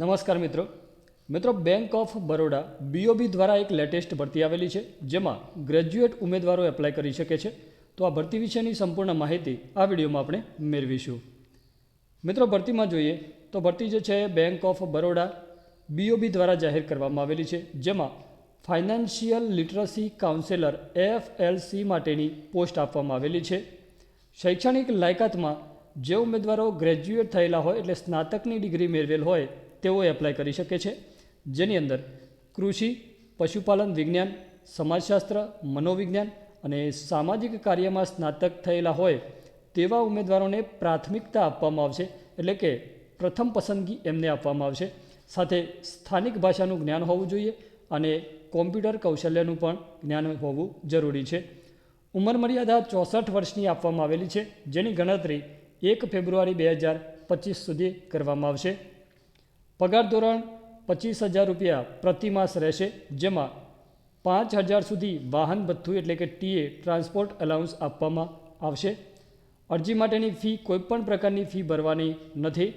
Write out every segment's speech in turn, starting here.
નમસ્કાર મિત્રો. મિત્રો બેંક ઓફ બરોડા બીઓબી દ્વારા એક લેટેસ્ટ ભરતી આવેલી છે, જેમાં ગ્રેજ્યુએટ ઉમેદવારો એપ્લાય કરી શકે છે. તો આ ભરતી વિશેની સંપૂર્ણ માહિતી આ વિડીયોમાં આપણે મેળવીશું. મિત્રો, ભરતીમાં જોઈએ તો ભરતી જે છે બેંક ઓફ બરોડા બીઓબી દ્વારા જાહેર કરવામાં આવેલી છે, જેમાં ફાઇનાન્શિયલ લિટરસી કાઉન્સેલર એફએલસી માટેની પોસ્ટ આપવામાં આવેલી છે. શૈક્ષણિક લાયકાતમાં જે ઉમેદવારો ગ્રેજ્યુએટ થયેલા હોય, એટલે સ્નાતકની ડિગ્રી મેળવેલ હોય તેઓ એપ્લાય કરી શકે છે. જેની અંદર કૃષિ, પશુપાલન વિજ્ઞાન, સમાજશાસ્ત્ર, મનોવિજ્ઞાન અને સામાજિક કાર્યમાં સ્નાતક થયેલા હોય તેવા ઉમેદવારોને પ્રાથમિકતા આપવામાં આવશે. એટલે કે પ્રથમ પસંદગી એમને આપવામાં આવશે. સાથે સ્થાનિક ભાષાનું જ્ઞાન હોવું જોઈએ અને કોમ્પ્યુટર કૌશલ્યનું પણ જ્ઞાન હોવું જરૂરી છે. ઉંમર મર્યાદા ચોસઠ વર્ષની આપવામાં આવેલી છે. જેની ગણતરી એક ફેબ્રુઆરી બે હજાર પચીસ સુધી કરવામાં આવશે. પગાર ધોરણ પચીસ હજાર રૂપિયા પ્રતિમાસ રહેશે, જેમાં પાંચ હજાર સુધી વાહન ભથ્થું એટલે કે ટીએ ટ્રાન્સપોર્ટ અલાઉન્સ આપવામાં આવશે. અરજી માટેની ફી કોઈપણ પ્રકારની ફી ભરવાની નથી.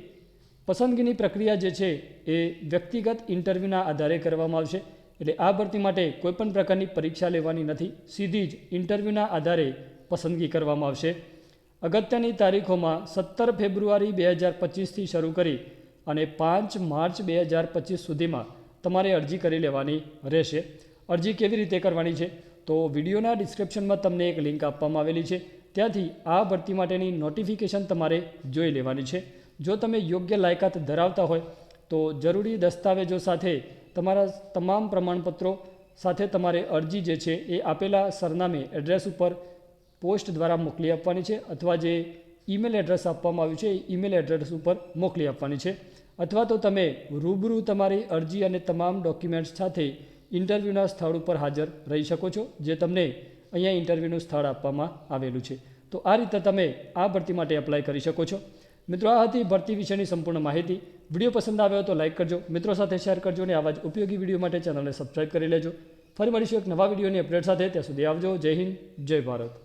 પસંદગીની પ્રક્રિયા જે છે એ વ્યક્તિગત ઇન્ટરવ્યૂના આધારે કરવામાં આવશે. એટલે આ ભરતી માટે કોઈપણ પ્રકારની પરીક્ષા લેવાની નથી. સીધી જ ઇન્ટરવ્યૂના આધારે પસંદગી કરવામાં આવશે. અગત્યની તારીખોમાં સત્તર ફેબ્રુઆરી બે હજાર પચીસથી શરૂ કરી અને પાંચ માર્ચ બે હજાર પચીસ સુધીમાં તમારે અરજી કરી લેવાની રહેશે. અરજી કેવી રીતે કરવાની છે? તો વિડીયોના ડિસ્ક્રિપ્શનમાં તમને એક લિંક આપવામાં આવેલી છે. ત્યાંથી આ ભરતી માટેની નોટિફિકેશન તમારે જોઈ લેવાની છે. જો તમે યોગ્ય લાયકાત ધરાવતા હોય, તો જરૂરી દસ્તાવેજો સાથે તમારા તમામ પ્રમાણપત્રો સાથે તમારે અરજી જે છે એ આપેલા સરનામે એડ્રેસ ઉપર પોસ્ટ દ્વારા મોકલી આપવાની છે, અથવા જે ઈમેલ એડ્રેસ આપવામાં આવ્યું છે. એ ઈમેલ એડ્રેસ ઉપર મોકલી આપવાની છે. અથવા તો તમે રૂબરૂ તમારી અરજી અને તમામ ડોક્યુમેન્ટ્સ સાથે ઇન્ટરવ્યૂના સ્થળ ઉપર હાજર રહી શકો છો, જે તમને અહીંયા ઇન્ટરવ્યૂનું સ્થળ આપવામાં આવેલું છે. તો આ રીતે તમે આ ભરતી માટે એપ્લાય કરી શકો છો. મિત્રો, આ હતી ભરતી વિશેની સંપૂર્ણ માહિતી. વીડિયો પસંદ આવ્યો તો લાઇક કરજો. મિત્રો સાથે શેર કરજો અને આવા જ ઉપયોગી વીડિયો માટે ચેનલને સબસ્ક્રાઈબ કરી લેજો. ફરી મળીશું એક નવા વિડીયોની અપડેટ સાથે. ત્યાં સુધી આવજો. જય હિન્દ, જય ભારત.